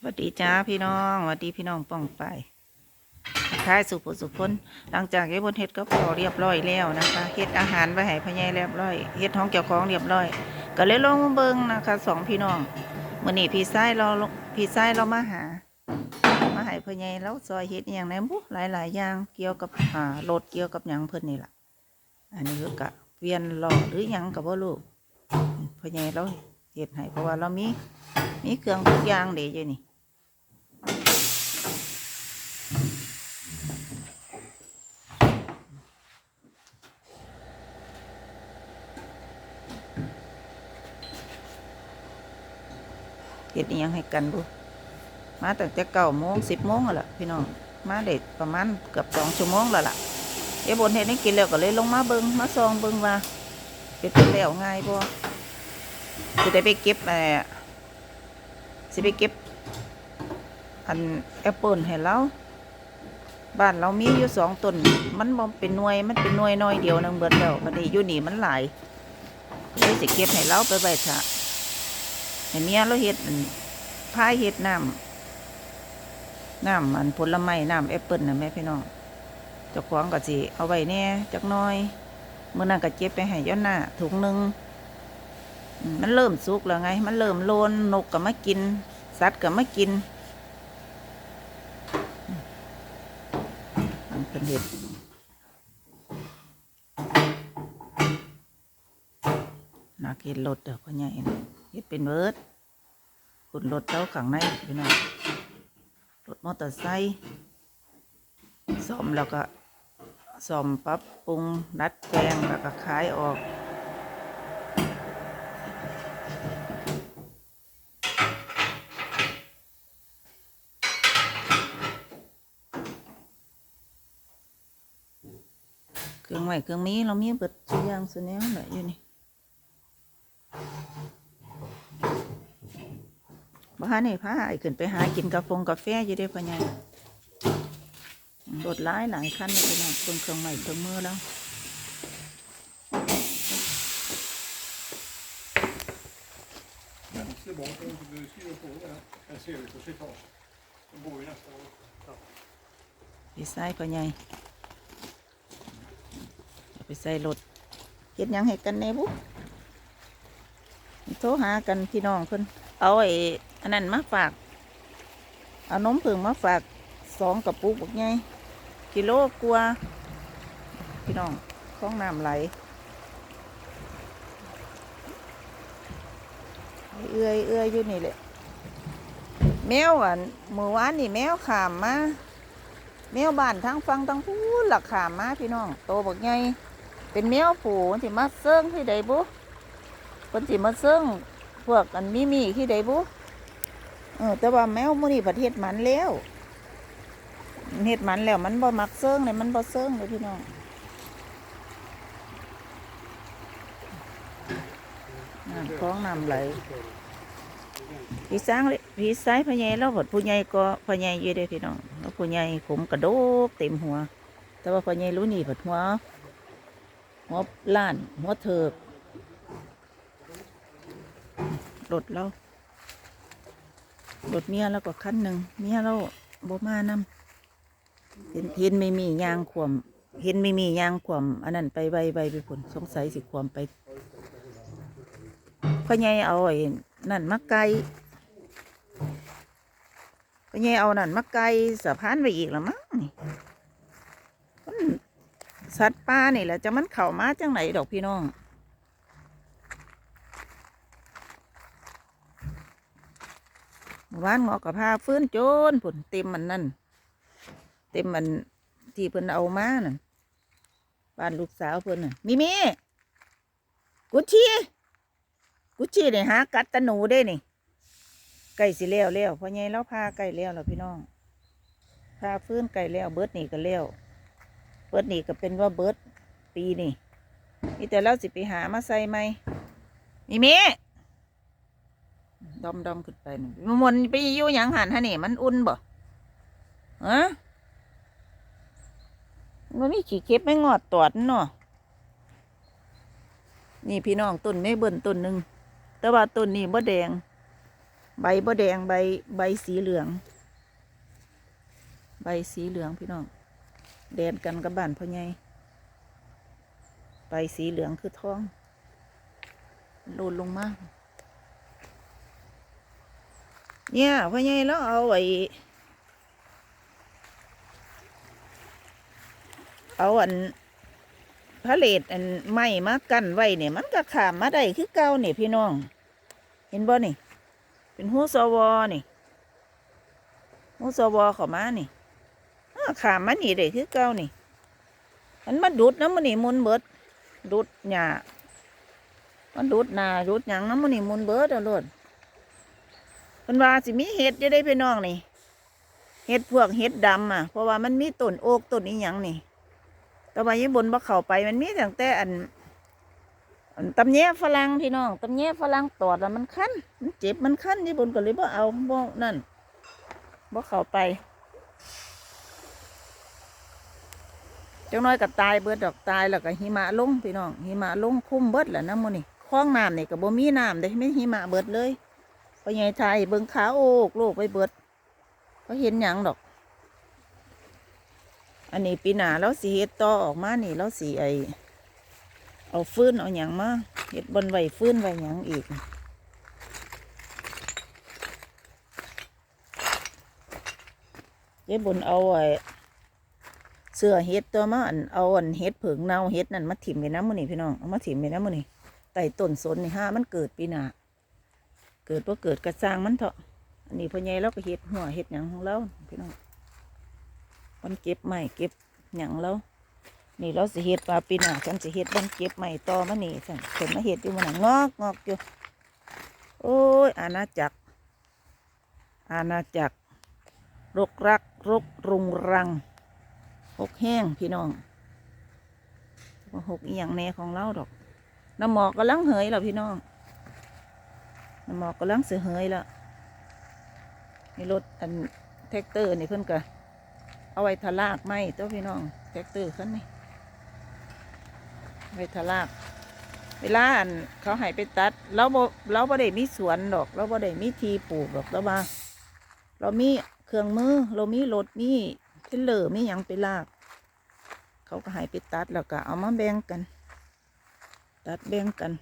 สวัสดีจ้าพี่น้องสวัสดีพี่น้องป้องไปท้ายสุขสุพ้นหลังจากเฮ็ดบนเฮ็ดก็พอเรียบร้อยแล้วนะคะเฮ็ดอาหารไว้ให้พ่อใหญ่เรียบร้อยเฮ็ดท้องเกี่ยวของเรียบร้อย ก็เลยลงเบิ่งนะคะสองพี่น้องมื้อนี้พี่ชายเราพี่ชายเรามาหา มาให้พ่อใหญ่แล้วซอยเฮ็ดอย่างไหนบุหลายๆอย่างเกี่ยวกับอ่ารถเกี่ยวกับหยังเพิ่นนี่ล่ะอันนี้ก็กะเวียนหล้อหรือหยังก็บ่รู้พ่อใหญ่เราเฮ็ดให้เพราะว่าเรามีมีเครื่องทุกอย่างเด้อยู่นี่ เฮ็ดอิหยังให้กันบุมาตั้งแต่เก้าโมงสิบโมงแล้วล่ะพี่น้องมาเด็ดประมาณเกือบสองชั่วโมงแล้วล่ะเอ้บนเฮ็ดให้กินแล้วก็เลยลงมาเบิงมาซองเบิงว่าเป็นแล้วง่ายบ่สิได้ไปเก็บเอ่อสิไปเก็บอันแอปเปิลให้เราบ้านเรามีอยู่สองต้นมันบ่เป็นหน่วยมันเป็นหน่วยน้อยเดียวนึงเบิดแล้วบัดนี้อยู่นี่มันหลายเลยสิเก็บให้เราไปไว้ซะ ให้เมียเราเฮ็ดพายเฮ็ดน้ำน้ำมันผลไม้น้ำแอปเปิลนะแม่พี่น้องเจ้าของก็สิเอาไว้แน่จักน้อยเมื่อนั้นก็เก็บไปให้ย้อนหน้าถุงหนึ่งมันเริ่มสุกแล้วไง มันเริ่มโลนนกก็มากิน สัตว์ก็มากินอันเป็นเห็ดนักเห็ดรถเด้อพ่อใหญ่นะ เฮ็ดเป็นเบิดขุนรถเจ้าขังในพี่น้องรถมอเตอร์ไซค์ซ่อมแล้วก็ซ่อมปรับปรุงดัดแปลงแล้วก็ขายออกเครื่องไม้เครื่องมีเรามีเบิดสุอย่างสุแนวแหละอยู่นี่ บ้านนี่พาไอ้ขึ้นไปหากินกาแฟกาแฟอยู่ได้ปะเนี่ยรถหลายหลายคันเลยพี่น้องเพิ่งเครื่องใหม่เครื่องมือแล้ว Det var inte du skriver på det. Jag ser det på slitage. De bor ju nästan trappan. พี่ใส่ปะใหญ่เอาไปใส่รถเฮ็ดหยังให้กันแหน่บุโทรหากันพี่น้องเพิ่นเอาไอ้ อันนั้นมาฝาก เอานมผึ่งมาฝากสองกระปุกบักใหญ่กิโลกว่าพี่น้องคลองน้ำไหลเอื้อยเอื้อยอยู่นี่แหละแมวอะเมื่อวานนี่แมวขามมาแมวบ้านทั้งฟังทั้งพูนหลักขามมาพี่น้องโตบักใหญ่เป็นแมวผูมันสิมาเซิงที่ใดบุเพิ่นสิมาเซิงพวกอันมีมีที่ใดบุ เออ แต่ว่าแมวมื้อนี้ประเทศมันแล้วมันเฮ็ดมันแล้วมันบ่มักเซิงเลยมันบ่เซิงเลยพี่น้องน้ำคลองน้ำไหลพี่สร้างเลยพี่ซ้ายพ่อใหญ่เราหดผู้ใหญ่ก็พ่อใหญ่อยู่เด้อพี่น้องแล้วผู้ใหญ่ผมกระโดกเต็มหัว แต่ว่าพ่อใหญ่รู้นี่ผัดหัวหัวล้านหัวเถิกรถเรา รถเมียแล้วก็คันหนึ่งเมียเราบ่มานำเห็นเห็นไม่มียางขวมเห็นไม่มียางขวมอันนั้นไปใบใบไปผลสงสัยสิขวมไปพ่อใหญ่เอาไอ้นั่นมาไกลก็ยังเอานั่นมาไกลสะพานไปอีกละมั้งนี่มันสัตว์ป่านี่แหละจะมันเข้ามาจังไหนดอกพี่น้องเมื่อ วานหมอกับพาฟื้นโจนผุนเต็มมันนั่น เต็มมันที่เพิ่นเอามานั่นบ้านลูกสาวเพิ่นน่ะมิมีกุชชี่กุชชี่เนี่ยหากัดตะหนูได้นี่ไก่สิแล้วแล้วพราะไงเราพาไก่แล้วแล่ะพี่น้องพาฟื้นไก่แล้วเบิร์ดนี่ก็แล้วเบิร์ดนี่ก็เป็นว่าเบิร์ดปีนี่นี่แต่เราสิไปหามาใส่ไหมมีเม ดอมดอมขึ้นไปหนึ่งมันไปอยู่หยังหันฮะนี่มันอุ่นบ่ฮะมันมีขี้เก็บไม่งอดตอดเนาะนี่พี่น้องต้นไม่เบิ่นต้นหนึ่งแต่ว่าต้นนี้บ่แดง ใบบ่แดงใบใบสีเหลือง ใบสีเหลืองพี่น้อง แดนกันกับบ้านพ่อใหญ่ใบสีเหลืองคือท้องโลนลงมาก เนี่ยพ่อใหญ่แล้วเอาไอ้เอาอันพาเลตอันไม้มากั้นไว้เนี่ยมันก็ขามมาได้คือเก่าเนี่ยพี่น้อง เห็นบ่นี่ เป็นหูสวอนี่หูสวเข้ามานี่อ้าขามมานี่ได้คือเก่านี่มันมาดูดน้ำมันนี่มุนเบิดดูดหญ้ามันดูดหนาดูดหยังน้ำมันนี่มุนเบิดเอาลดเพิ่นว่าสิมีเห็ดจะได้พี่น้องนี่เห็ดพวกเห็ดดำอะ เพราะว่ามันมีต้นโอกต้นอีหยังนี่ต่ว่าญี่ปุ่นบ่เข้าไปมันมีตั้งแต่อันอันตำแยฝรั่งพี่น้องตำแยฝรั่งตอดแล้วมันคั้นมันเจ็บมันคั้นญี่ปุ่นก็เลยบ่เอาบ่นั่นบ่เข้าไปจังน้อยก็ตายเบิดดอกตายแล้วก็หิมะลงพี่น้องหิมะลงคุ้มเบิดแหละน้ำมันนี่คลองน้ำนี่ก็บ่มีน้ำเด้ไม่หิมะเบิดเลย พอใหญ่ไทยเบิ่งขาโอกโลกไปเบิดก็เห็นหยังดอก อันนี้ปีหน้าเราสิเฮ็ดต่อออกมานี่เราสิไอเอาฟื้นเอาหยังมาเห็ดบนไว้ฟืนไว้หยังอีกเจ๊บนเอาไอ้เสื้อเห็ดตัวมาอันเอาอันเห็ดเผิงเน่าเห็ดนั่นมาถิ่มไปน้ำมันนี่พี่น้องเอามาถิ่มไปน้ำมันนี่ไต่ต้นสนนี่ห้ามันเกิดปีหนา เกิดว่าเกิดกระซางมันเถอะอันนี้พ่อใหญ่เราก็เห็ดหัวเห็ดหยังของเราพี่น้องมันเก็บไม่เก็บหยังแล้วนี่เราสิเฮ็ดปลาปีหน้าฉันสิเฮ็ดบันเก็บใหม่ต่อมานี่ฉันเห็นมาเฮ็ดอยู่มันนะงอกงอกอยู่โอ้ยอาณาจักร อาณาจักรรกรักรกรุงรังหกแห้งพี่น้องหกอีหยังแน่ของเราดอกน้ำหมอกกำลังเหยแล้วพี่น้อง น้ำหมอกกำลังเสือเหยแล้วนี่รถอันแท็กเตอร์นี่เพิ่นก็เอาไว้ทะลากไม้ตัวพี่น้องแท็กเตอร์คันนี้ไว้ทะลาก เวลาอันเขาให้ไปตัดเราบ่เราบ่ได้มีสวนดอก เราบ่ได้มีทีปลูกดอกเราว่าเรามีเครื่องมือเรามีรถมีเทเลอร์มีหยังไปลาก เขาก็ให้ไปตัดแล้วก็เอามาแบ่งกัน ตัดแบ่งกัน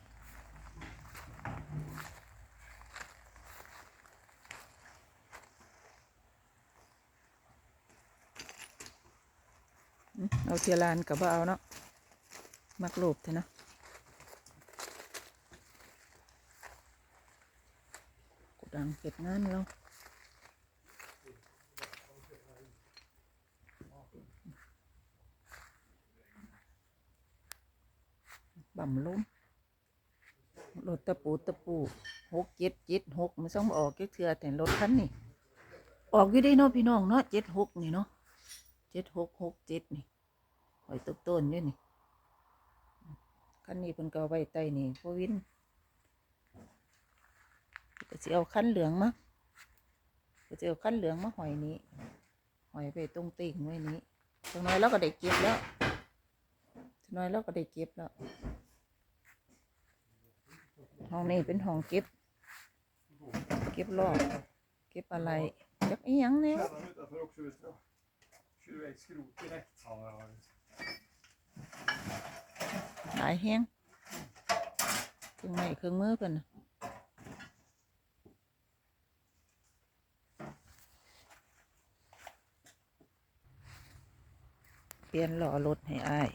เอาเทียลานกับว่าเอาเนาะมักโลบเถอะนะกูดังเก็บงานเราบ่ำล้มรถตะปูตะปูหกเจ็ดเจ็ดหกมันต้องออกเจ็ดเทือแต่รถคันนี่ออกอยู่ได้เนาะพี่น้องเนาะเจ็ดหกนี่เนาะเจ็ดหกหกเจ็ดนี่ หอยตกต้นอยู่นี่คันนี้เพิ่นก็เอาไว้ใต้นี่พววินก็สิเอาคันเหลืองมาก็สิเอาคันเหลืองมาหอยนี้หอยไปตรงติ่งไว้นี้จังน้อยเราก็ได้เก็บแล้วจังน้อยเราก็ได้เก็บแล้วห้องนี้เป็นห้องเก็บ เก็บรอบเก็บอะไรจักอีหยังเนี่ย Källan utanför också vet jag. Kör iväg skrot direkt. Ja, ja, visst. หลายแห้งเครื่องไม้เครื่องมือเพิ่นนะเปลี่ยนหล้อรถให้อ้าย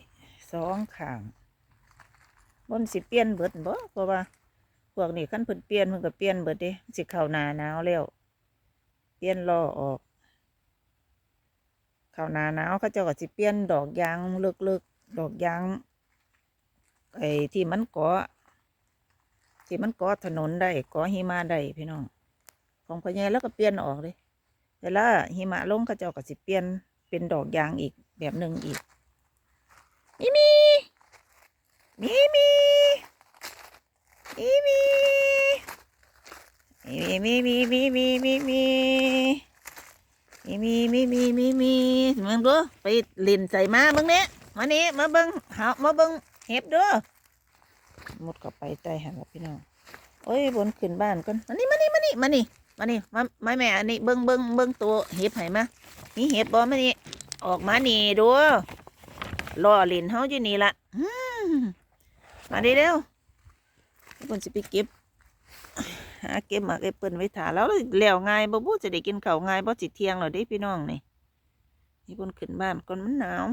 สองข้างบนสิเปลี่ยนเบิดบ่เพราะว่าพวกนี้คันเพิ่นเปลี่ยนเพิ่นก็เปลี่ยนเบิดเด้สิเข้าหน้าหนาวแล้วเปลี่ยนล้อออกเข้าหน้าหนาวเขาเจ้าก็สิเปลี่ยนดอกยางเลิก ดอกยางไอ้ที่มันเกาะที่มันเกาะถนนได้เกาะหิมะได้พี่น้อง ของพ่อใหญ่แล้วก็เปลี่ยนออกเลยเวลาหิมะลงเขาเจ้าก็สิเปลี่ยนเป็นดอกยางอีกแบบหนึ่งอีกมีมีมีมีมีมีมีมีมีมีมีมีมีมีมีมีมีมีมึงดูไปลินใส่มาเบิ่งเนี้ย มานี่มาเบิ่งหามาเบิ่งเห็บเด้อหมดก็ไปใต้หันพี่น้องโอ้ยบนขึ้นบ้านก่อนมานี่มานี่มานี่มานี่มานี่มามาแม่อันนี้เบิ้งเบิ้งเบิ้งตัวเห็บให้มามีเห็บบ่มานี่ออกมานี่ดูล่อล่นเฮาอยู่นี่ละมาดิเร็วเพิ่นสิไปเก็บหาเก็บมากแอปเปิ้ลไว้ถาแล้วแล้วง่ายบ่บู้จะได้กินข้าวง่ายบ่สิเที่ยงแล้วเด้พี่น้องนี่นี่เพิ่นขึ้นบ้านก่อนมันหนาว